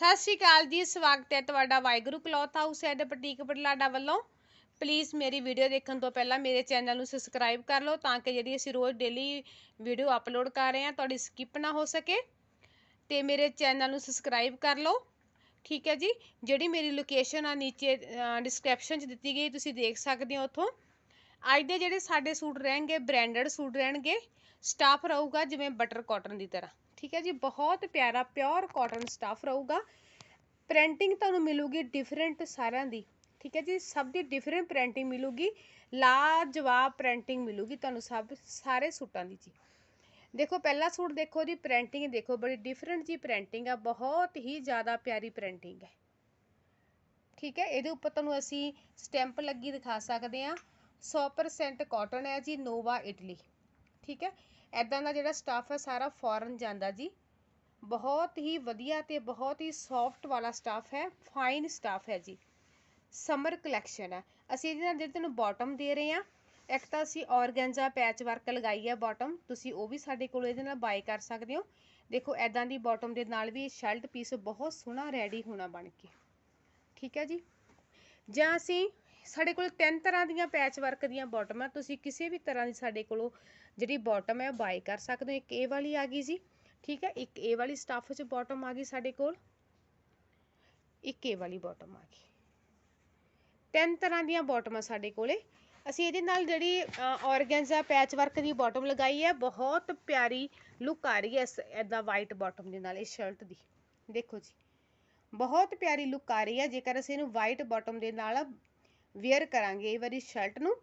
ਸਤਿ ਸ਼੍ਰੀ ਅਕਾਲ ਜੀ, ਸਵਾਗਤ ਹੈ ਤੁਹਾਡਾ Waheguru cloth house and boutique Budhlada ਵੱਲੋਂ। ਪਲੀਜ਼ ਮੇਰੀ ਵੀਡੀਓ ਦੇਖਣ ਤੋਂ ਪਹਿਲਾਂ ਮੇਰੇ ਚੈਨਲ ਨੂੰ ਸਬਸਕ੍ਰਾਈਬ ਕਰ ਲਓ ਤਾਂ ਕਿ ਜਿਹੜੀ ਅਸੀਂ ਰੋਜ਼ ਡੇਲੀ ਵੀਡੀਓ ਅਪਲੋਡ ਕਰ ਰਹੇ ਹਾਂ, ਤੁਹਾਡੀ ਸਕਿਪ ਨਾ ਹੋ ਸਕੇ। ਤੇ ਮੇਰੇ ਚੈਨਲ ਨੂੰ ਸਬਸਕ੍ਰਾਈਬ ਕਰ ਲਓ। ਠੀਕ ਹੈ ਜੀ, ਜਿਹੜੀ ਮੇਰੀ ਲੋਕੇਸ਼ਨ ਆ ਨੀਚੇ ਡਿਸਕ੍ਰਿਪਸ਼ਨ 'ਚ ਦਿੱਤੀ ਗਈ, ਤੁਸੀਂ ਦੇਖ ਸਕਦੇ ਹੋ ਉੱਥੋਂ। ਅੱਜ ਦੇ ਜਿਹੜੇ ਸਾਡੇ ਸੂਟ ਰਹਿਣਗੇ ਬ੍ਰਾਂਡਡ ਸੂਟ ਰਹਿਣਗੇ ਸਟਾਫ ਰਹੂਗਾ ਜਿਵੇਂ ਬਟਰ ਕਾਟਨ ਦੀ ਤਰ੍ਹਾਂ। ਠੀਕ ਹੈ ਜੀ, ਬਹੁਤ ਪਿਆਰਾ ਪਿਓਰ ਕਾਟਨ ਸਟਾਫ ਰਹੂਗਾ। ਪ੍ਰਿੰਟਿੰਗ ਤੁਹਾਨੂੰ ਮਿਲੂਗੀ ਡਿਫਰੈਂਟ ਸਾਰਿਆਂ ਦੀ। ਠੀਕ ਹੈ ਜੀ, ਸਭ ਦੀ ਡਿਫਰੈਂਟ ਪ੍ਰਿੰਟਿੰਗ ਮਿਲੂਗੀ, ਲਾਜਵਾਬ ਪ੍ਰਿੰਟਿੰਗ ਮਿਲੂਗੀ ਤੁਹਾਨੂੰ ਸਭ, ਸਾਰੇ ਸੂਟਾਂ ਦੀ ਜੀ। ਦੇਖੋ, ਪਹਿਲਾ ਸੂਟ ਦੇਖੋ ਜੀ ਪ੍ਰਿੰਟਿੰਗ ਦੇਖੋ, ਬੜੀ ਡਿਫਰੈਂਟ ਜੀ ਪ੍ਰਿੰਟਿੰਗ ਆ, ਬਹੁਤ ਹੀ ਜ਼ਿਆਦਾ ਪਿਆਰੀ ਪ੍ਰਿੰਟਿੰਗ ਹੈ। ਠੀਕ ਹੈ, ਇਹਦੇ ਉੱਪਰ ਤੁਹਾਨੂੰ ਅਸੀਂ ਸਟੈਂਪ ਲੱਗੀ ਦਿਖਾ ਸਕਦੇ ਆ 100% ਕਾਟਨ ਹੈ ਜੀ ਨੋਵਾ ਇਟਲੀ ਠੀਕ ਹੈ? ਐਦਾਂ ਦਾ ਜਿਹੜਾ ਸਟਾਫ ਹੈ, ਸਾਰਾ ਫੋਰਨ ਜਾਂਦਾ ਜੀ। ਬਹੁਤ ਹੀ ਵਧੀਆ ਤੇ ਬਹੁਤ ਹੀ ਸੌਫਟ ਵਾਲਾ ਸਟਾਫ ਹੈ ਫਾਈਨ ਸਟਾਫ ਹੈ ਜੀ। ਸਮਰ ਕਲੈਕਸ਼ਨ ਹੈ। ਅਸੀਂ ਇਹਦੇ ਨਾਲ ਜਿਹੜੀ ਤੁਹਾਨੂੰ ਬਾਟਮ ਦੇ ਰਹੇ ਹਾਂ, ਇੱਕ ਤਾਂ ਅਸੀਂ ਔਰਗੈਂਜ਼ਾ ਪੈਚ ਵਰਕ ਲਗਾਈ ਹੈ ਬਾਟਮ ਤੁਸੀਂ ਉਹ ਵੀ ਸਾਡੇ ਕੋਲ ਇਹਦੇ ਨਾਲ ਬਾਈ ਕਰ ਸਕਦੇ ਹੋ। ਦੇਖੋ ਐਦਾਂ ਦੀ ਬਾਟਮ ਦੇ ਨਾਲ ਵੀ ਸ਼ਰਟ ਪੀਸ ਬਹੁਤ ਸੋਹਣਾ ਰੈਡੀ ਹੋਣਾ ਬਣ ਕੇ। ਠੀਕ ਹੈ ਜੀ? ਜਾਂ ਅਸੀਂ ਸਾਡੇ ਕੋਲ ਤਿੰਨ ਤਰ੍ਹਾਂ ਦੀਆਂ ਪੈਚ ਵਰਕ ਦੀਆਂ ਬਾਟਮਾਂ ਤੁਸੀਂ ਕਿਸੇ ਵੀ ਤਰ੍ਹਾਂ ਦੀ ਸਾਡੇ ਕੋਲੋਂ ਜਿਹੜੀ ਬਾਟਮ ਹੈ ਉਹ ਬਾਈ ਕਰ ਸਕਦੇ ਹੋ। ਇੱਕ ਇਹ ਵਾਲੀ ਆ ਗਈ ਜੀ, ਠੀਕ ਹੈ? ਇੱਕ ਇਹ ਵਾਲੀ ਸਟੱਫ 'ਚ ਬਾਟਮ ਆ ਗਈ ਸਾਡੇ ਕੋਲ। ਇੱਕ ਇਹ ਵਾਲੀ ਬਾਟਮ ਆ ਗਈ। ਤਿੰਨ ਤਰ੍ਹਾਂ ਦੀਆਂ ਬਾਟਮਾਂ ਸਾਡੇ ਕੋਲੇ। ਅਸੀਂ ਇਹਦੇ ਨਾਲ ਜਿਹੜੀ ਔਰਗੈਂਜ਼ਾ ਪੈਚ ਵਰਕ ਦੀ ਬਾਟਮ ਲਗਾਈ ਹੈ। ਬਹੁਤ ਪਿਆਰੀ ਲੁੱਕ ਆ ਰਹੀ ਹੈ ਇਸ ਐਦਾਂ ਵਾਈਟ ਬਾਟਮ ਦੇ ਨਾਲ, ਇਸ ਸ਼ਰਟ ਦੀ। ਦੇਖੋ ਜੀ। ਬਹੁਤ ਪਿਆਰੀ ਲੁੱਕ ਆ ਰਹੀ ਹੈ। ਜੇਕਰ ਅਸੀਂ ਇਹਨੂੰ ਵਾਈਟ ਬਾਟਮ ਦੇ ਨਾਲ ਵੇਅਰ ਕਰਾਂਗੇ ਇਹ ਵਾਲੀ ਸ਼ਰਟ ਨੂੰ।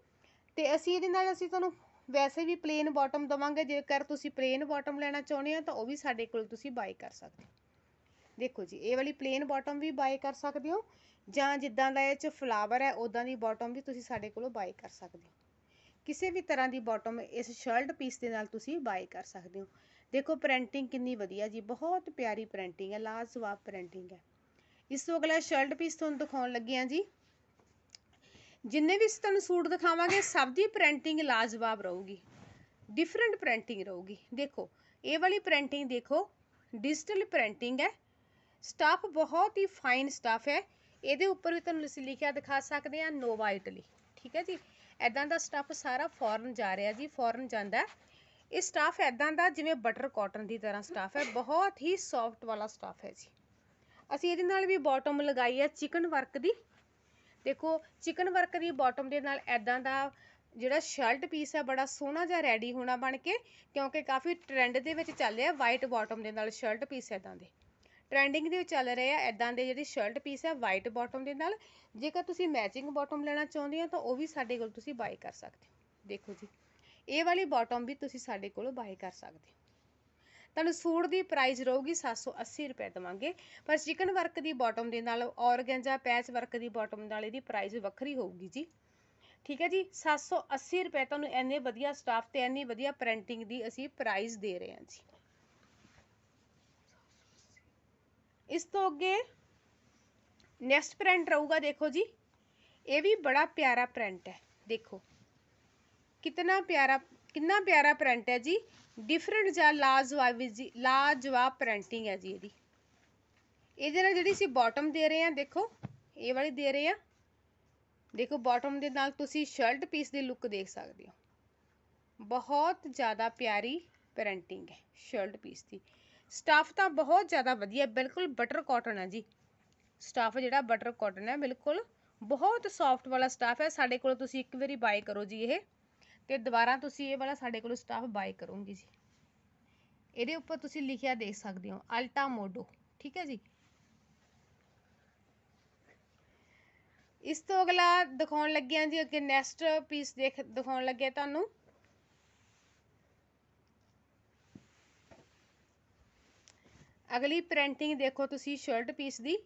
ਤੇ ਅਸੀਂ ਇਹਦੇ ਨਾਲ ਅਸੀਂ ਤੁਹਾਨੂੰ ਵੈਸੇ ਵੀ ਪਲੇਨ ਬਾਟਮ ਦਵਾਂਗੇ, ਜੇਕਰ ਤੁਸੀਂ ਪਲੇਨ ਬਾਟਮ ਲੈਣਾ ਚਾਹੁੰਦੇ ਹੋ, ਤਾਂ ਉਹ ਵੀ ਸਾਡੇ ਕੋਲ ਤੁਸੀਂ ਬਾਈ ਕਰ ਸਕਦੇ ਹੋ। ਦੇਖੋ ਜੀ, ਇਹ ਵਾਲੀ ਪਲੇਨ ਬਾਟਮ ਵੀ ਬਾਈ ਕਰ ਸਕਦੇ ਹੋ, ਜਾਂ ਜਿੱਦਾਂ ਦਾ ਇਹ ਚ ਫਲਾਵਰ ਹੈ ਉਦਾਂ ਦੀ ਬਾਟਮ ਵੀ ਤੁਸੀਂ ਸਾਡੇ ਕੋਲੋਂ ਬਾਈ ਕਰ ਸਕਦੇ ਹੋ। ਕਿਸੇ ਵੀ ਤਰ੍ਹਾਂ ਦੀ ਬਾਟਮ ਇਸ ਸ਼ਰਟ ਪੀਸ ਦੇ ਨਾਲ ਤੁਸੀਂ ਬਾਈ ਕਰ ਸਕਦੇ ਹੋ। ਦੇਖੋ ਪ੍ਰਿੰਟਿੰਗ ਕਿੰਨੀ ਵਧੀਆ ਜੀ, ਬਹੁਤ ਪਿਆਰੀ ਪ੍ਰਿੰਟਿੰਗ ਹੈ, ਲਾਜਵਾਬ ਪ੍ਰਿੰਟਿੰਗ ਹੈ। ਇਸ ਤੋਂ ਅਗਲਾ ਸ਼ਰਟ ਪੀਸ ਤੁਹਾਨੂੰ ਦਿਖਾਉਣ ਲੱਗੇ ਆ ਜੀ। ਜਿੰਨੇ ਵੀ ਅਸੀਂ ਤੁਹਾਨੂੰ ਸੂਟ ਦਿਖਾਵਾਂਗੇ, ਸਭ ਦੀ ਪ੍ਰਿੰਟਿੰਗ ਲਾਜਵਾਬ ਰਹੂਗੀ। ਡਿਫਰੈਂਟ ਪ੍ਰਿੰਟਿੰਗ ਰਹੂਗੀ। ਦੇਖੋ, ਇਹ ਵਾਲੀ ਪ੍ਰਿੰਟਿੰਗ ਦੇਖੋ ਡਿਜੀਟਲ ਪ੍ਰਿੰਟਿੰਗ ਹੈ। ਸਟਾਫ ਬਹੁਤ ਹੀ ਫਾਈਨ ਸਟਾਫ ਹੈ। ਇਹਦੇ ਉੱਪਰ ਵੀ ਤੁਹਾਨੂੰ ਅਸੀਂ ਲਿਖਿਆ ਦਿਖਾ ਸਕਦੇ ਆ ਨੋਵਾ ਇਟਲੀ ਠੀਕ ਹੈ ਜੀ? ਐਦਾਂ ਦਾ ਸਟਾਫ ਸਾਰਾ ਫੋਰਨ ਜਾ ਰਿਹਾ ਜੀ ਫੋਰਨ ਜਾਂਦਾ ਇਹ ਸਟਾਫ ਐਦਾਂ ਦਾ, ਜਿਵੇਂ ਬਟਰ ਕਾਟਨ ਦੀ ਤਰ੍ਹਾਂ ਸਟਾਫ ਹੈ। ਬਹੁਤ ਹੀ ਸੌਫਟ ਵਾਲਾ ਸਟਾਫ ਹੈ ਜੀ। ਅਸੀਂ ਇਹਦੇ ਨਾਲ ਵੀ ਬਾਟਮ ਲਗਾਈ ਹੈ ਚਿਕਨ ਵਰਕ ਦੀ। ਦੇਖੋ ਚਿਕਨ ਵਰਕ ਦੀ ਬਾਟਮ ਦੇ ਨਾਲ ਐਦਾਂ ਦਾ ਜਿਹੜਾ ਸ਼ਰਟ ਪੀਸ ਹੈ, ਬੜਾ ਸੋਹਣਾ ਜਿਹਾ ਰੈਡੀ ਹੋਣਾ ਬਣ ਕੇ, ਕਿਉਂਕਿ ਕਾਫੀ ਟ੍ਰੈਂਡ ਦੇ ਵਿੱਚ ਚੱਲ ਰਿਹਾ ਵਾਈਟ ਬਾਟਮ ਦੇ ਨਾਲ ਸ਼ਰਟ ਪੀਸ ਐਦਾਂ ਦੇ। ਟ੍ਰੈਂਡਿੰਗ ਦੇ ਚੱਲ ਰਹੇ ਆ ਐਦਾਂ ਦੇ ਜਿਹੜੀ ਸ਼ਰਟ ਪੀਸ ਹੈ ਵਾਈਟ ਬਾਟਮ ਦੇ ਨਾਲ। ਜੇਕਰ ਤੁਸੀਂ ਮੈਚਿੰਗ ਬਾਟਮ ਲੈਣਾ ਚਾਹੁੰਦੇ ਹੋ, ਤਾਂ ਉਹ ਵੀ ਸਾਡੇ ਕੋਲ ਤੁਸੀਂ ਬਾਈ ਕਰ ਸਕਦੇ ਹੋ। ਦੇਖੋ ਜੀ, ਇਹ ਵਾਲੀ ਬਾਟਮ ਵੀ ਤੁਸੀਂ ਸਾਡੇ ਕੋਲੋਂ ਬਾਈ ਕਰ ਸਕਦੇ ਹੋ। ਤੁਹਾਨੂੰ ਸੂਟ ਦੀ ਪ੍ਰਾਈਸ ਰਹੂਗੀ 780 ਰੁਪਏ ਦਵਾਂਗੇ। ਪਰ ਚਿਕਨ ਵਰਕ ਦੀ ਬਾਟਮ ਦੇ ਨਾਲ ਔਰਗੈਂਜਾ ਪੈਚ ਵਰਕ ਦੀ ਬਾਟਮ ਨਾਲ ਇਹਦੀ ਪ੍ਰਾਈਸ ਵੱਖਰੀ ਹੋਊਗੀ ਜੀ। ਠੀਕ ਹੈ ਜੀ 780 ਰੁਪਏ ਤੁਹਾਨੂੰ ਇੰਨੇ ਵਧੀਆ ਸਟਾਫ ਤੇ ਇੰਨੀ ਵਧੀਆ ਪ੍ਰਿੰਟਿੰਗ ਦੀ ਅਸੀਂ ਪ੍ਰਾਈਸ ਦੇ ਰਹੇ ਹਾਂ ਜੀ। ਇਸ ਤੋਂ ਅੱਗੇ ਨੈਕਸਟ ਪ੍ਰਿੰਟ ਰਹੂਗਾ ਦੇਖੋ ਜੀ। ਇਹ ਵੀ ਬੜਾ ਪਿਆਰਾ ਪ੍ਰਿੰਟ ਹੈ, ਦੇਖੋ। ਕਿੰਨਾ ਪਿਆਰਾ ਕਿੰਨਾ ਪਿਆਰਾ ਪ੍ਰਿੰਟ ਹੈ ਜੀ? ਡਿਫਰੈਂਟ ਜਾਂ ਲਾਜਵਾਬ ਜੀ ਲਾਜਵਾਬ ਪ੍ਰਿੰਟਿੰਗ ਹੈ ਜੀ ਇਹਦੀ। ਇਹਦੇ ਨਾਲ ਜਿਹੜੀ ਅਸੀਂ ਬਾਟਮ ਦੇ ਰਹੇ ਹਾਂ, ਦੇਖੋ, ਇਹ ਵਾਲੀ ਦੇ ਰਹੇ ਹਾਂ। ਦੇਖੋ ਬਾਟਮ ਦੇ ਨਾਲ ਤੁਸੀਂ ਸ਼ਰਟ ਪੀਸ ਦੀ ਲੁੱਕ ਦੇਖ ਸਕਦੇ ਹੋ। ਬਹੁਤ ਜ਼ਿਆਦਾ ਪਿਆਰੀ ਪ੍ਰਿੰਟਿੰਗ ਹੈ ਸ਼ਰਟ ਪੀਸ ਦੀ। ਸਟਾਫ ਤਾਂ ਬਹੁਤ ਜ਼ਿਆਦਾ ਵਧੀਆ ਬਿਲਕੁਲ ਬਟਰ ਕਾਟਨ ਹੈ ਜੀ। ਸਟਾਫ ਜਿਹੜਾ ਬਟਰ ਕਾਟਨ ਹੈ, ਬਿਲਕੁਲ ਬਹੁਤ ਸੌਫਟ ਵਾਲਾ ਸਟਾਫ ਹੈ। ਸਾਡੇ ਕੋਲ ਤੁਸੀਂ ਇੱਕ ਵਾਰੀ ਬਾਈ ਕਰੋ ਜੀ ਇਹ। ਤੇ ਦੁਬਾਰਾ ਤੁਸੀਂ ਇਹ ਵਾਲਾ ਸਾਡੇ ਕੋਲੋਂ ਸਟਾਫ ਬਾਈ ਕਰੋਗੇ ਜੀ। ਇਹਦੇ ਉੱਪਰ ਤੁਸੀਂ ਲਿਖਿਆ ਦੇਖ ਸਕਦੇ ਹੋ ਅਲਟਾ ਮੋਡੋ ਠੀਕ ਹੈ ਜੀ? ਇਸ ਤੋਂ ਅਗਲਾ ਦਿਖਾਉਣ ਲੱਗਿਆ ਜੀ, ਅੱਗੇ ਨੈਕਸਟ ਪੀਸ ਦੇਖ ਦਿਖਾਉਣ ਲੱਗਿਆ ਤੁਹਾਨੂੰ। ਅਗਲੀ ਪ੍ਰਿੰਟਿੰਗ ਦੇਖੋ ਤੁਸੀਂ ਸ਼ਰਟ ਪੀਸ ਦੀ।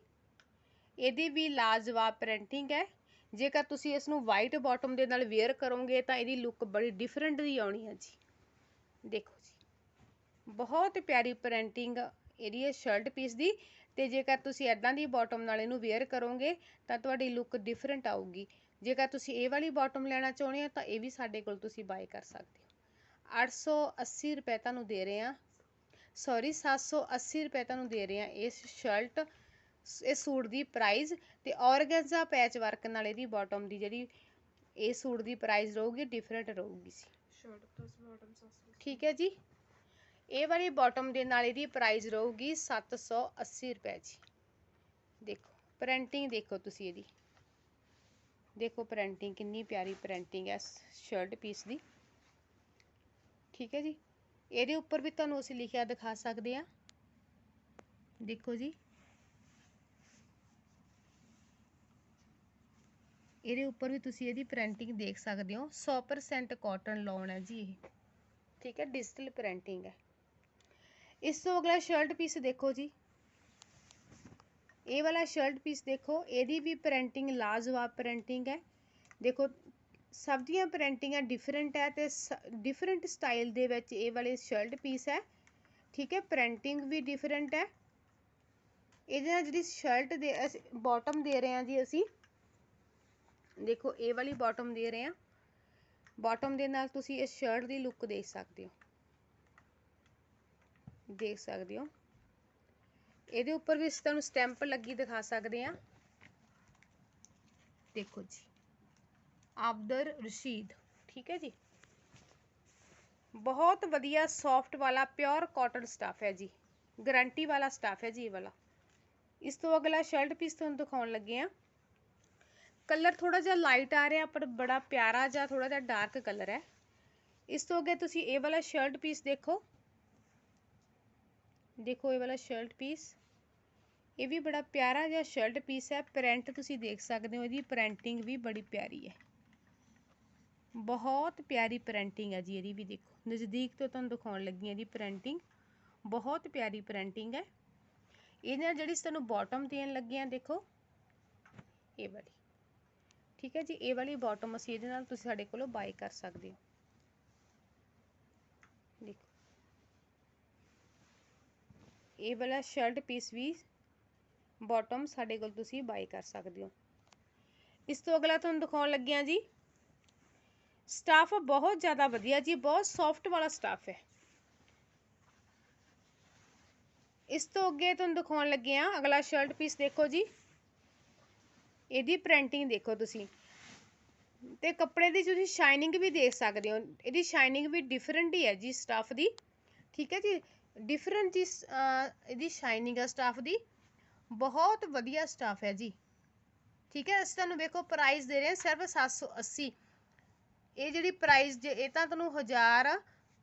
ਇਹਦੀ ਵੀ ਲਾਜਵਾਬ ਪ੍ਰਿੰਟਿੰਗ ਹੈ। ਜੇਕਰ ਤੁਸੀਂ ਇਸ ਨੂੰ ਵਾਈਟ ਬਾਟਮ ਦੇ ਨਾਲ ਵੇਅਰ ਕਰੋਗੇ ਤਾਂ ਇਹਦੀ ਲੁੱਕ ਬੜੀ ਡਿਫਰੈਂਟ ਦੀ ਆਉਣੀ ਹੈ ਜੀ। ਦੇਖੋ ਜੀ, ਬਹੁਤ ਪਿਆਰੀ ਪ੍ਰਿੰਟਿੰਗ ਇਹਦੀ ਹੈ ਸ਼ਰਟ ਪੀਸ ਦੀ ਤੇ ਜੇਕਰ ਤੁਸੀਂ ਐਦਾਂ ਦੀ ਬਾਟਮ ਨਾਲ ਇਹਨੂੰ ਵੇਅਰ ਕਰੋਗੇ ਤਾਂ ਤੁਹਾਡੀ ਲੁੱਕ ਡਿਫਰੈਂਟ ਆਊਗੀ। ਜੇਕਰ ਤੁਸੀਂ ਇਹ ਵਾਲੀ ਬਾਟਮ ਲੈਣਾ ਚਾਹੁੰਦੇ ਹੋ ਤਾਂ ਇਹ ਵੀ ਸਾਡੇ ਕੋਲ ਤੁਸੀਂ ਬਾਏ ਕਰ ਸਕਦੇ ਹੋ। 880 ਰੁਪਏ ਤੁਹਾਨੂੰ ਦੇ ਰਹੇ ਹਾਂ। ਸੌਰੀ 780 ਰੁਪਏ ਤੁਹਾਨੂੰ ਦੇ ਰਹੇ ਹਾਂ। ਇਸ ਸ਼ਰਟ ਸ- ਇਹ ਸੂਟ ਦੀ ਪ੍ਰਾਈਸ ਤੇ ਔਰਗੈਂਜ਼ਾ ਪੈਚ ਵਰਕ ਨਾਲ ਇਹਦੀ ਬਾਟਮ ਦੀ ਜਿਹੜੀ ਇਹ ਸੂਟ ਦੀ ਪ੍ਰਾਈਸ ਰਹੂਗੀ ਡਿਫਰੈਂਟ ਰਹੂਗੀ ਜੀ ਸ਼ਰਟ ਪਲੱਸ ਬਾਟਮ 700 ਠੀਕ ਹੈ ਜੀ? ਇਹ ਵਾਲੀ ਬਾਟਮ ਦੇ ਨਾਲ ਇਹਦੀ ਪ੍ਰਾਈਸ ਰਹੂਗੀ 780 ਰੁਪਏ ਜੀ। ਦੇਖੋ ਪ੍ਰਿੰਟਿੰਗ ਦੇਖੋ ਤੁਸੀਂ ਇਹਦੀ। ਦੇਖੋ ਪ੍ਰਿੰਟਿੰਗ ਕਿੰਨੀ ਪਿਆਰੀ ਪ੍ਰਿੰਟਿੰਗ ਹੈ ਸ਼ਰਟ ਪੀਸ ਦੀ। ਠੀਕ ਹੈ ਜੀ? ਇਹਦੇ ਉੱਪਰ ਵੀ ਤੁਹਾਨੂੰ ਅਸੀਂ ਲਿਖਿਆ ਦਿਖਾ ਸਕਦੇ ਆ ਦੇਖੋ ਜੀ। ਇਹਦੇ ਉੱਪਰ ਵੀ ਤੁਸੀਂ ਇਹਦੀ ਪ੍ਰਿੰਟਿੰਗ ਦੇਖ ਸਕਦੇ ਹੋ। 100% ਕਾਟਨ ਲੌਨ ਹੈ ਜੀ ਇਹ। ਠੀਕ ਹੈ ਡਿਜੀਟਲ ਪ੍ਰਿੰਟਿੰਗ ਹੈ। ਇਸ ਤੋਂ ਅਗਲਾ ਸ਼ਰਟ ਪੀਸ ਦੇਖੋ ਜੀ। ਇਹ ਵਾਲਾ ਸ਼ਰਟ ਪੀਸ ਦੇਖੋ, ਇਹਦੀ ਵੀ ਪ੍ਰਿੰਟਿੰਗ ਲਾਜਵਾਬ ਪ੍ਰਿੰਟਿੰਗ ਹੈ। ਦੇਖੋ, ਸਭ ਦੀਆਂ ਪ੍ਰਿੰਟਿੰਗਾਂ ਡਿਫਰੈਂਟ ਹੈ ਤੇ ਡਿਫਰੈਂਟ ਸਟਾਈਲ ਦੇ ਵਿੱਚ ਇਹ ਵਾਲੇ ਸ਼ਰਟ ਪੀਸ ਹੈ। ਠੀਕ ਹੈ ਪ੍ਰਿੰਟਿੰਗ ਵੀ ਡਿਫਰੈਂਟ ਹੈ। ਇਹਦੇ ਨਾਲ ਜਿਹੜੀ ਸ਼ਰਟ ਦੇ ਬਾਟਮ ਦੇ ਰਹੇ ਹਾਂ ਜੀ ਅਸੀਂ ਦੇਖੋ, ਇਹ ਵਾਲੀ ਬਾਟਮ ਦੇ ਰਹੇ ਹਾਂ। ਬਾਟਮ ਦੇ ਨਾਲ ਤੁਸੀਂ ਇਸ ਸ਼ਰਟ ਦੀ ਲੁੱਕ ਦੇਖ ਸਕਦੇ ਹੋ। ਦੇਖ ਸਕਦੇ ਹੋ। ਇਹਦੇ ਉੱਪਰ ਵੀ ਅਸੀਂ ਤੁਹਾਨੂੰ ਸਟੈਂਪ ਲੱਗੀ ਦਿਖਾ ਸਕਦੇ ਹਾਂ। ਦੇਖੋ ਜੀ। ਆਬਦਰ ਰਸ਼ੀਦ, ਠੀਕ ਹੈ ਜੀ? ਬਹੁਤ ਵਧੀਆ ਸੌਫਟ ਵਾਲਾ ਪਿਓਰ ਕਾਟਨ ਸਟਫ ਹੈ ਜੀ। ਗਾਰੰਟੀ ਵਾਲਾ ਸਟਫ ਹੈ ਜੀ ਇਹ ਵਾਲਾ। ਇਸ ਤੋਂ ਅਗਲਾ ਸ਼ਰਟ ਪੀਸ ਤੁਹਾਨੂੰ ਦਿਖਾਉਣ ਲੱਗੇ ਆ ਕਲਰ ਥੋੜਾ ਜਿਹਾ ਲਾਈਟ ਆ ਰਿਹਾ, ਪਰ ਬੜਾ ਪਿਆਰਾ ਜਿਹਾ ਥੋੜਾ ਜਿਹਾ ਡਾਰਕ ਕਲਰ ਹੈ। ਇਸ ਤੋਂ ਅੱਗੇ ਤੁਸੀਂ ਇਹ ਵਾਲਾ ਸ਼ਰਟ ਪੀਸ ਦੇਖੋ। ਦੇਖੋ ਇਹ ਵਾਲਾ ਸ਼ਰਟ ਪੀਸ ਇਹ ਵੀ ਬੜਾ ਪਿਆਰਾ ਜਿਹਾ ਸ਼ਰਟ ਪੀਸ ਹੈ। ਪ੍ਰਿੰਟ ਤੁਸੀਂ ਦੇਖ ਸਕਦੇ ਹੋ, ਇਹਦੀ ਪ੍ਰਿੰਟਿੰਗ ਵੀ ਬੜੀ ਪਿਆਰੀ ਹੈ। ਬਹੁਤ ਪਿਆਰੀ ਪ੍ਰਿੰਟਿੰਗ ਹੈ ਜੀ, ਇਹਦੀ ਵੀ ਦੇਖੋ। ਨਜ਼ਦੀਕ ਤੋਂ ਤੁਹਾਨੂੰ ਦਿਖਾਉਣ ਲੱਗੀ ਇਹਦੀ ਪ੍ਰਿੰਟਿੰਗ ਬਹੁਤ ਪਿਆਰੀ ਪ੍ਰਿੰਟਿੰਗ ਹੈ। ਇਹਦੇ ਨਾਲ ਜਿਹੜੀ ਤੁਹਾਨੂੰ ਬਾਟਮ ਦੇਣ ਲੱਗੇ ਆ ਦੇਖੋ। ਇਹ ਵਾਲੀ। ਠੀਕ ਹੈ ਜੀ, ਇਹ ਵਾਲੀ ਬਾਟਮ ਅਸੀਂ ਇਹਦੇ ਨਾਲ ਤੁਸੀਂ ਸਾਡੇ ਕੋਲੋਂ ਬਾਈ ਕਰ ਸਕਦੇ ਹੋ। ਦੇਖੋ। ਇਹ ਵਾਲਾ ਸ਼ਰਟ ਪੀਸ ਵੀ ਬਾਟਮ ਸਾਡੇ ਕੋਲ ਤੁਸੀਂ ਬਾਈ ਕਰ ਸਕਦੇ ਹੋ। ਇਸ ਤੋਂ ਅਗਲਾ ਤੁਹਾਨੂੰ ਦਿਖਾਉਣ ਲੱਗਿਆ ਜੀ। ਸਟਾਫ ਬਹੁਤ ਜ਼ਿਆਦਾ ਵਧੀਆ ਜੀ, ਬਹੁਤ ਸੌਫਟ ਵਾਲਾ ਸਟਾਫ ਹੈ। ਇਸ ਤੋਂ ਅੱਗੇ ਤੁਹਾਨੂੰ ਦਿਖਾਉਣ ਲੱਗੇ ਆ ਅਗਲਾ ਸ਼ਰਟ ਪੀਸ ਦੇਖੋ ਜੀ। ਇਹਦੀ ਪ੍ਰਿੰਟਿੰਗ ਦੇਖੋ ਤੁਸੀਂ। ਅਤੇ ਕੱਪੜੇ ਦੀ ਤੁਸੀਂ ਸ਼ਾਈਨਿੰਗ ਵੀ ਦੇਖ ਸਕਦੇ ਹੋ। ਇਹਦੀ ਸ਼ਾਈਨਿੰਗ ਵੀ ਡਿਫਰੈਂਟ ਹੀ ਹੈ ਜੀ ਸਟਾਫ ਦੀ। ਠੀਕ ਹੈ ਜੀ? ਡਿਫਰੈਂਟ ਜੀ ਇਹਦੀ ਸ਼ਾਈਨਿੰਗ ਹੈ ਸਟਾਫ ਦੀ। ਬਹੁਤ ਵਧੀਆ ਸਟਾਫ ਹੈ ਜੀ। ਠੀਕ ਹੈ? ਅਸੀਂ ਤੁਹਾਨੂੰ ਵੇਖੋ ਪ੍ਰਾਈਸ ਦੇ ਰਹੇ ਹਾਂ ਸਿਰਫ 780 ਇਹ ਜਿਹੜੀ ਪ੍ਰਾਈਸ ਜੇ, ਇਹ ਤਾਂ ਤੁਹਾਨੂੰ 1000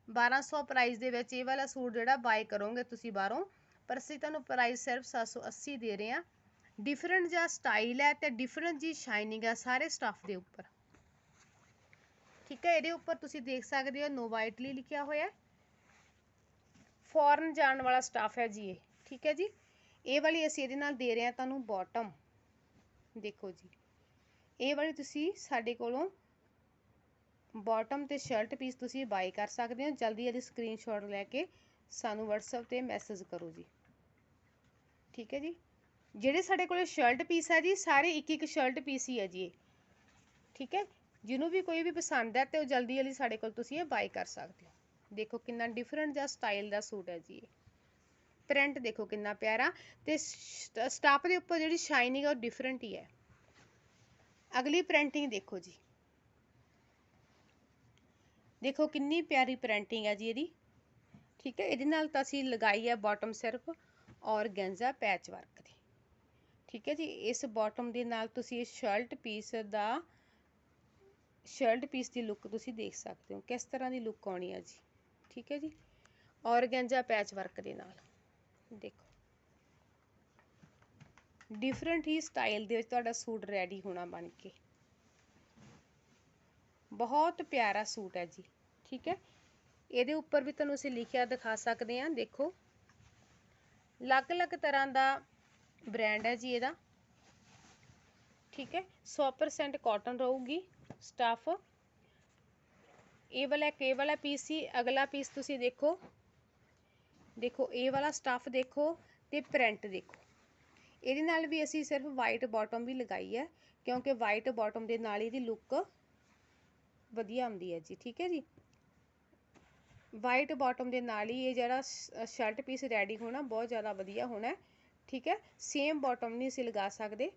1200 ਪ੍ਰਾਈਸ ਦੇ ਵਿੱਚ ਇਹ ਵਾਲਾ ਸੂਟ ਜਿਹੜਾ ਬਾਈ ਕਰੋਗੇ ਤੁਸੀਂ ਬਾਹਰੋਂ, ਪਰ ਅਸੀਂ ਤੁਹਾਨੂੰ ਪ੍ਰਾਈਸ ਸਿਰਫ 780 ਦੇ ਰਹੇ ਹਾਂ। ਡਿਫਰੈਂਟ ਜਿਹਾ ਸਟਾਈਲ ਹੈ ਤੇ ਡਿਫਰੈਂਟ ਜੀ ਸ਼ਾਈਨਿੰਗ ਹੈ ਸਾਰੇ ਸਟਾਫ ਦੇ ਉੱਪਰ। ਠੀਕ ਹੈ, ਇਹਦੇ ਉੱਪਰ ਤੁਸੀਂ ਦੇਖ ਸਕਦੇ ਹੋ ਨੋ ਵਾਈਟਲੀ ਲਿਖਿਆ ਹੋਇਆ ਫੋਰਨ ਜਾਣ ਵਾਲਾ ਸਟਾਫ ਹੈ ਜੀ ਇਹ। ਠੀਕ ਹੈ ਜੀ? ਇਹ ਵਾਲੀ ਅਸੀਂ ਇਹਦੇ ਨਾਲ ਦੇ ਰਹੇ ਹਾਂ ਤੁਹਾਨੂੰ ਬਾਟਮ ਦੇਖੋ ਜੀ। ਇਹ ਵਾਲੀ ਤੁਸੀਂ ਸਾਡੇ ਕੋਲੋਂ ਬਾਟਮ ਤੇ ਸ਼ਰਟ ਪੀਸ ਤੁਸੀਂ ਬਾਈ ਕਰ ਸਕਦੇ ਹੋ। ਜਲਦੀ ਇਹਦੀ ਸਕਰੀਨਸ਼ਾਟ ਲੈ ਕੇ ਸਾਨੂੰ WhatsApp ਤੇ ਮੈਸੇਜ ਕਰੋ ਜੀ। ਠੀਕ ਹੈ ਜੀ? ਜਿਹੜੇ ਸਾਡੇ ਕੋਲ ਸ਼ਰਟ ਪੀਸ ਹੈ ਜੀ, ਸਾਰੇ ਇੱਕ ਇੱਕ ਸ਼ਰਟ ਪੀਸ ਹੀ ਹੈ ਜੀ ਇਹ। ਠੀਕ ਹੈ? ਜਿਹਨੂੰ ਵੀ ਕੋਈ ਵੀ ਪਸੰਦ ਹੈ ਤੇ ਉਹ ਜਲਦੀ ਜਲਦੀ ਸਾਡੇ ਕੋਲ ਤੁਸੀਂ ਇਹ ਬਾਈ ਕਰ ਸਕਦੇ ਹੋ। ਦੇਖੋ ਕਿੰਨਾ ਡਿਫਰੈਂਟ ਜਿਹਾ ਸਟਾਈਲ ਦਾ ਸੂਟ ਹੈ ਜੀ ਇਹ। ਪ੍ਰਿੰਟ ਦੇਖੋ ਕਿੰਨਾ ਪਿਆਰਾ ਤੇ ਸਟਾਪ ਦੇ ਉੱਪਰ ਜਿਹੜੀ ਸ਼ਾਈਨਿੰਗ ਹੈ ਉਹ ਡਿਫਰੈਂਟ ਹੀ ਹੈ। ਅਗਲੀ ਪ੍ਰਿੰਟਿੰਗ ਦੇਖੋ ਜੀ। ਦੇਖੋ ਕਿੰਨੀ ਪਿਆਰੀ ਪ੍ਰਿੰਟਿੰਗ ਹੈ ਜੀ ਇਹਦੀ। ਠੀਕ ਹੈ? ਇਹਦੇ ਨਾਲ ਤਾਂ ਅਸੀਂ ਲਗਾਈ ਹੈ ਬਾਟਮ ਸਿਰਫ ਔਰ ਗੈਂਜ਼ਾ ਪੈਚ ਵਰਕ ਦੀ। ਠੀਕ ਹੈ ਜੀ, ਇਸ ਬਾਟਮ ਦੇ ਨਾਲ ਤੁਸੀਂ ਇਸ ਸ਼ਰਟ ਪੀਸ ਦਾ ਸ਼ਰਟ ਪੀਸ ਦੀ ਲੁੱਕ ਤੁਸੀਂ ਦੇਖ ਸਕਦੇ ਹੋ, ਕਿਸ ਤਰ੍ਹਾਂ ਦੀ ਲੁੱਕ ਆਉਣੀ ਹੈ ਜੀ, ਠੀਕ ਹੈ ਜੀ ਔਰਗੈਂਜਾ ਪੈਚ ਵਰਕ ਦੇ ਨਾਲ, ਦੇਖੋ। ਡਿਫਰੈਂਟ ਹੀ ਸਟਾਈਲ ਦੇ ਵਿੱਚ ਤੁਹਾਡਾ ਸੂਟ ਰੈਡੀ ਹੋਣਾ ਬਣ ਕੇ। ਬਹੁਤ ਪਿਆਰਾ ਸੂਟ ਹੈ ਜੀ, ਠੀਕ ਹੈ। ਇਹਦੇ ਉੱਪਰ ਵੀ ਤੁਹਾਨੂੰ ਅਸੀਂ ਲਿਖਿਆ ਦਿਖਾ ਸਕਦੇ ਹਾਂ, ਦੇਖੋ। ਅਲੱਗ-ਅਲੱਗ ਤਰ੍ਹਾਂ ਦਾ ਬ੍ਰਾਂਡ ਹੈ ਜੀ ਇਹਦਾ। ਠੀਕ ਹੈ 100% ਕਾਟਨ ਰਹੂਗੀ ਸਟਾਫ ਇਹ ਵਾਲਾ ਕੇ ਵਾਲਾ ਪੀਸ ਸੀ, ਅਗਲਾ ਪੀਸ ਤੁਸੀਂ ਦੇਖੋ। ਦੇਖੋ, ਇਹ ਵਾਲਾ ਸਟਾਫ ਦੇਖੋ ਤੇ ਪ੍ਰਿੰਟ ਦੇਖੋ। ਇਹਦੇ ਨਾਲ ਵੀ ਅਸੀਂ ਸਿਰਫ ਵਾਈਟ ਬਾਟਮ ਵੀ ਲਗਾਈ ਹੈ, ਕਿਉਂਕਿ ਵਾਈਟ ਬਾਟਮ ਦੇ ਨਾਲ ਇਹਦੀ ਲੁੱਕ ਵਧੀਆ ਆਉਂਦੀ ਹੈ ਜੀ, ਠੀਕ ਹੈ ਜੀ? ਵਾਈਟ ਬਾਟਮ ਦੇ ਨਾਲ ਹੀ ਇਹ ਜਿਹੜਾ ਸ਼ਰਟ ਪੀਸ ਰੈਡੀ ਹੋਣਾ ਬਹੁਤ ਜ਼ਿਆਦਾ ਵਧੀਆ ਹੋਣਾ ਠੀਕ ਹੈ? ਸੇਮ ਬਾਟਮ ਨਹੀਂ ਅਸੀਂ ਲਗਾ ਸਕਦੇ।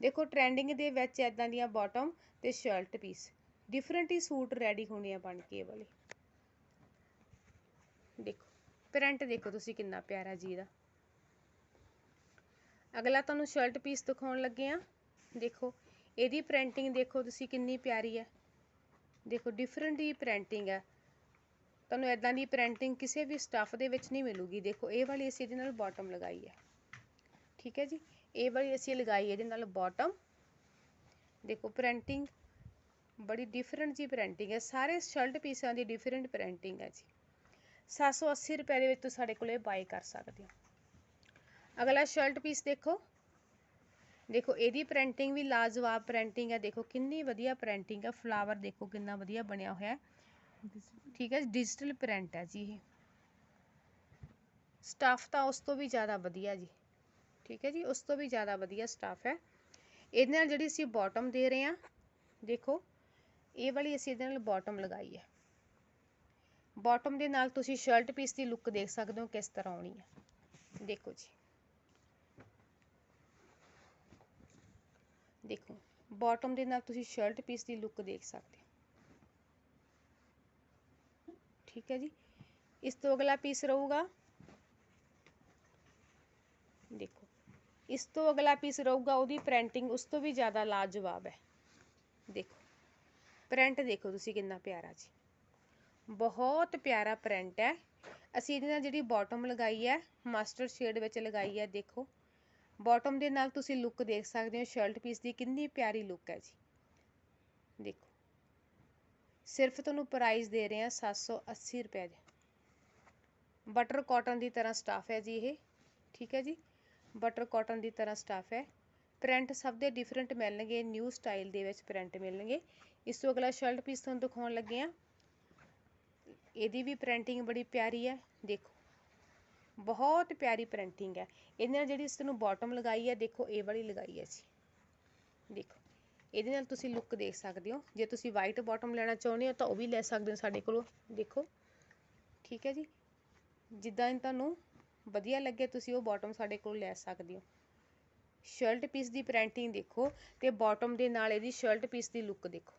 ਦੇਖੋ ਟ੍ਰੈਂਡਿੰਗ ਦੇ ਵਿੱਚ ਐਦਾਂ ਦੀਆਂ ਬਾਟਮ ਤੇ ਸ਼ਰਟ ਪੀਸ ਡਿਫਰੈਂਟ ਹੀ ਸੂਟ ਰੈਡੀ ਹੋਣੇ ਆ ਬਣ ਕੇ ਵਾਲੇ। ਦੇਖੋ ਪ੍ਰਿੰਟ ਦੇਖੋ ਤੁਸੀਂ ਕਿੰਨਾ ਪਿਆਰਾ ਜੀ ਇਹਦਾ ਅਗਲਾ ਤੁਹਾਨੂੰ ਸ਼ਰਟ ਪੀਸ ਦਿਖਾਉਣ ਲੱਗੇ ਆ। ਦੇਖੋ, ਇਹਦੀ ਪ੍ਰਿੰਟਿੰਗ ਦੇਖੋ ਤੁਸੀਂ ਕਿੰਨੀ ਪਿਆਰੀ ਹੈ। ਦੇਖੋ ਡਿਫਰੈਂਟ ਹੀ ਪ੍ਰਿੰਟਿੰਗ ਹੈ। ਤੁਹਾਨੂੰ ਇਦਾਂ ਦੀ ਪ੍ਰਿੰਟਿੰਗ ਕਿਸੇ ਵੀ ਸਟੱਫ ਦੇ ਵਿੱਚ ਨਹੀਂ ਮਿਲੂਗੀ। ਦੇਖੋ, ਇਹ ਵਾਲੀ ਅਸੀਂ ਇਹਦੇ ਨਾਲ ਬਾਟਮ ਲਗਾਈ ਹੈ। ਠੀਕ ਹੈ ਜੀ। ਇਹ ਵਾਲੀ ਅਸੀਂ ਲਗਾਈ ਇਹਦੇ ਨਾਲ ਬਾਟਮ ਦੇਖੋ ਪ੍ਰਿੰਟਿੰਗ ਬੜੀ ਡਿਫਰੈਂਟ ਜੀ ਪ੍ਰਿੰਟਿੰਗ ਹੈ। ਸਾਰੇ ਸ਼ਰਟ ਪੀਸਾਂ ਦੀ ਡਿਫਰੈਂਟ ਪ੍ਰਿੰਟਿੰਗ ਹੈ ਜੀ। 780 ਰੁਪਏ ਦੇ ਵਿੱਚ ਤੁਸੀਂ ਸਾਡੇ ਕੋਲੇ ਬਾਈ ਕਰ ਸਕਦੇ ਹੋ। ਅਗਲਾ ਸ਼ਰਟ ਪੀਸ ਦੇਖੋ। ਦੇਖੋ ਇਹਦੀ ਪ੍ਰਿੰਟਿੰਗ ਵੀ ਲਾਜਵਾਬ ਪ੍ਰਿੰਟਿੰਗ ਹੈ। ਦੇਖੋ ਕਿੰਨੀ ਵਧੀਆ ਪ੍ਰਿੰਟਿੰਗ ਹੈ। ਫਲਾਵਰ ਦੇਖੋ ਕਿੰਨਾ ਵਧੀਆ ਬਣਿਆ ਹੋਇਆ ਠੀਕ ਹੈ ਡਿਜੀਟਲ ਪ੍ਰਿੰਟ ਹੈ ਜੀ ਇਹ। ਸਟਾਫ ਤਾਂ ਉਸ ਤੋਂ ਵੀ ਜ਼ਿਆਦਾ ਵਧੀਆ ਜੀ। ਠੀਕ ਹੈ ਜੀ ਉਸ ਤੋਂ ਵੀ ਜ਼ਿਆਦਾ ਵਧੀਆ ਸਟਾਫ ਹੈ ਇਹਦੇ ਨਾਲ ਜਿਹੜੀ ਅਸੀਂ ਬਾਟਮ ਦੇ ਰਹੇ ਹਾਂ ਦੇਖੋ ਇਹ ਵਾਲੀ ਅਸੀਂ ਇਹਦੇ ਨਾਲ ਬਾਟਮ ਲਗਾਈ ਹੈ ਬਾਟਮ ਦੇ ਨਾਲ ਤੁਸੀਂ ਸ਼ਰਟ ਪੀਸ ਦੀ ਲੁੱਕ ਦੇਖ ਸਕਦੇ ਹੋ ਕਿਸ ਤਰ੍ਹਾਂ ਆਉਣੀ ਹੈ ਦੇਖੋ ਜੀ ਦੇਖੋ ਬਾਟਮ ਦੇ ਨਾਲ ਤੁਸੀਂ ਸ਼ਰਟ ਪੀਸ ਦੀ ਲੁੱਕ ਦੇਖ ਸਕਦੇ ਹੋ ਠੀਕ ਹੈ ਜੀ ਇਸ ਤੋਂ ਅਗਲਾ ਪੀਸ ਰਹੂਗਾ ਦੇਖੋ ਇਸ ਤੋਂ ਅਗਲਾ ਪੀਸ ਰਹੂਗਾ ਉਹਦੀ ਪ੍ਰਿੰਟਿੰਗ ਉਸ ਤੋਂ ਵੀ ਜ਼ਿਆਦਾ ਲਾਜਵਾਬ ਹੈ। ਦੇਖੋ ਪ੍ਰਿੰਟ ਦੇਖੋ ਤੁਸੀਂ ਕਿੰਨਾ ਪਿਆਰਾ ਜੀ। ਬਹੁਤ ਪਿਆਰਾ ਪ੍ਰਿੰਟ ਹੈ। ਅਸੀਂ ਇਹਦੇ ਨਾਲ ਜਿਹੜੀ ਬਾਟਮ ਲਗਾਈ ਹੈ ਮਾਸਟਰ ਸ਼ੇਡ ਵਿੱਚ ਲਗਾਈ ਹੈ, ਦੇਖੋ। ਬਾਟਮ ਦੇ ਨਾਲ ਤੁਸੀਂ ਲੁੱਕ ਦੇਖ ਸਕਦੇ ਹੋ ਸ਼ਰਟ ਪੀਸ ਦੀ ਕਿੰਨੀ ਪਿਆਰੀ ਲੁੱਕ ਹੈ ਜੀ। ਦੇਖੋ, ਸਿਰਫ ਤੁਹਾਨੂੰ ਪ੍ਰਾਈਸ ਦੇ ਰਹੇ ਹਾਂ 780 ਰੁਪਏ ਦੇ। ਬਟਰ ਕਾਟਨ ਦੀ ਤਰ੍ਹਾਂ ਸਟਾਫ ਹੈ ਜੀ ਇਹ, ਠੀਕ ਹੈ ਜੀ। ਬਟਰ ਕਾਟਨ ਦੀ ਤਰ੍ਹਾਂ ਸਟੱਫ ਹੈ। ਪ੍ਰਿੰਟ ਸਭ ਦੇ ਡਿਫਰੈਂਟ ਮਿਲਣਗੇ ਨਿਊ ਸਟਾਈਲ ਦੇ ਵਿੱਚ ਪ੍ਰਿੰਟ ਮਿਲਣਗੇ। ਇਸ ਤੋਂ ਅਗਲਾ ਸ਼ਰਟ ਪੀਸ ਤੁਹਾਨੂੰ ਦਿਖਾਉਣ ਲੱਗੇ ਆ ਇਹਦੀ ਵੀ ਪ੍ਰਿੰਟਿੰਗ ਬੜੀ ਪਿਆਰੀ ਹੈ, ਦੇਖੋ। ਬਹੁਤ ਪਿਆਰੀ ਪ੍ਰਿੰਟਿੰਗ ਹੈ। ਇਹਦੇ ਨਾਲ ਜਿਹੜੀ ਇਸ ਨੂੰ ਬਾਟਮ ਲਗਾਈ ਹੈ, ਦੇਖੋ, ਇਹ ਵਾਲੀ ਲਗਾਈ ਹੈ ਜੀ। ਦੇਖੋ, ਇਹਦੇ ਨਾਲ ਤੁਸੀਂ ਲੁੱਕ ਦੇਖ ਸਕਦੇ ਹੋ। ਜੇ ਤੁਸੀਂ ਵਾਈਟ ਬਾਟਮ ਲੈਣਾ ਚਾਹੁੰਦੇ ਹੋ, ਤਾਂ ਉਹ ਵੀ ਲੈ ਸਕਦੇ ਹੋ ਸਾਡੇ ਕੋਲੋਂ। ਦੇਖੋ, ਠੀਕ ਹੈ ਜੀ। ਜਿੱਦਾਂ ਤੁਹਾਨੂੰ ਵਧੀਆ ਲੱਗੇ, ਤੁਸੀਂ ਉਹ ਬੋਟਮ ਸਾਡੇ ਕੋਲ ਲੈ ਸਕਦੇ ਹੋ। ਸ਼ਰਟ ਪੀਸ ਦੀ ਪ੍ਰਿੰਟਿੰਗ ਦੇਖੋ ਤੇ ਬਾਟਮ ਦੇ ਨਾਲ ਇਹਦੀ ਸ਼ਰਟ ਪੀਸ ਦੀ ਲੁੱਕ ਦੇਖੋ।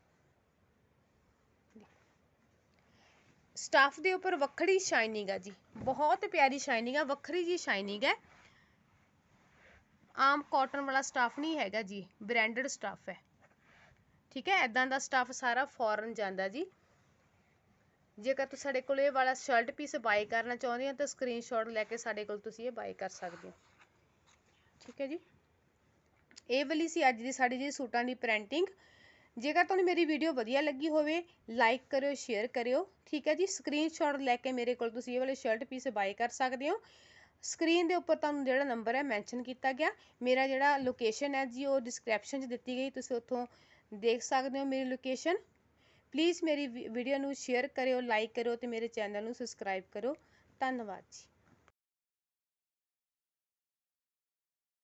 ਸਟਾਫ ਦੇ ਉੱਪਰ ਵੱਖਰੀ ਸ਼ਾਈਨਿੰਗ ਆ ਜੀ, ਬਹੁਤ ਪਿਆਰੀ ਸ਼ਾਈਨਿੰਗ ਆ, ਵੱਖਰੀ ਜੀ ਸ਼ਾਈਨਿੰਗ ਹੈ। ਆਮ ਕਾਟਨ ਵਾਲਾ ਸਟਾਫ ਨਹੀਂ ਹੈਗਾ ਜੀ ਬ੍ਰਾਂਡਡ ਸਟਾਫ ਹੈ। ਠੀਕ ਹੈ ਐਦਾਂ ਦਾ ਸਟਾਫ ਸਾਰਾ ਫੋਰਨ ਜਾਂਦਾ ਜੀ। ਜੇਕਰ ਤੁਸੀਂ ਸਾਡੇ ਕੋਲ ਇਹ ਵਾਲਾ ਸ਼ਰਟ ਪੀਸ ਬਾਈ ਕਰਨਾ ਚਾਹੁੰਦੇ ਹੋ ਤਾਂ ਸਕਰੀਨਸ਼ਾਟ ਲੈ ਕੇ ਸਾਡੇ ਕੋਲ ਤੁਸੀਂ ਇਹ ਬਾਈ ਕਰ ਸਕਦੇ ਹੋ। ਠੀਕ ਹੈ ਜੀ? ਇਹ ਵਾਲੀ ਸੀ ਅੱਜ ਦੀ ਸਾਡੀ ਜੀ ਸੂਟਾਂ ਦੀ ਪ੍ਰਿੰਟਿੰਗ ਜੇਕਰ ਤੁਹਾਨੂੰ ਮੇਰੀ ਵੀਡੀਓ ਵਧੀਆ ਲੱਗੀ ਹੋਵੇ ਲਾਈਕ ਕਰਿਓ ਸ਼ੇਅਰ ਕਰਿਓ। ਠੀਕ ਹੈ ਜੀ? ਸਕਰੀਨਸ਼ਾਟ ਲੈ ਕੇ ਮੇਰੇ ਕੋਲ ਤੁਸੀਂ ਇਹ ਵਾਲੇ ਸ਼ਰਟ ਪੀਸ ਬਾਈ ਕਰ ਸਕਦੇ ਹੋ। ਸਕਰੀਨ ਦੇ ਉੱਪਰ ਤੁਹਾਨੂੰ ਜਿਹੜਾ ਨੰਬਰ ਹੈ ਮੈਂਸ਼ਨ ਕੀਤਾ ਗਿਆ। ਮੇਰਾ ਜਿਹੜਾ ਲੋਕੇਸ਼ਨ ਹੈ ਜੀ, ਉਹ ਡਿਸਕ੍ਰਿਪਸ਼ਨ 'ਚ ਦਿੱਤੀ ਗਈ। ਤੁਸੀਂ ਉੱਥੋਂ ਦੇਖ ਸਕਦੇ ਹੋ ਮੇਰੀ ਲੋਕੇਸ਼ਨ ਪਲੀਜ਼ ਮੇਰੀ ਵੀਡੀਓ ਨੂੰ ਸ਼ੇਅਰ ਕਰਿਓ ਲਾਈਕ ਕਰਿਓ ਅਤੇ ਮੇਰੇ ਚੈਨਲ ਨੂੰ ਸਬਸਕ੍ਰਾਈਬ ਕਰੋ ਧੰਨਵਾਦ ਜੀ।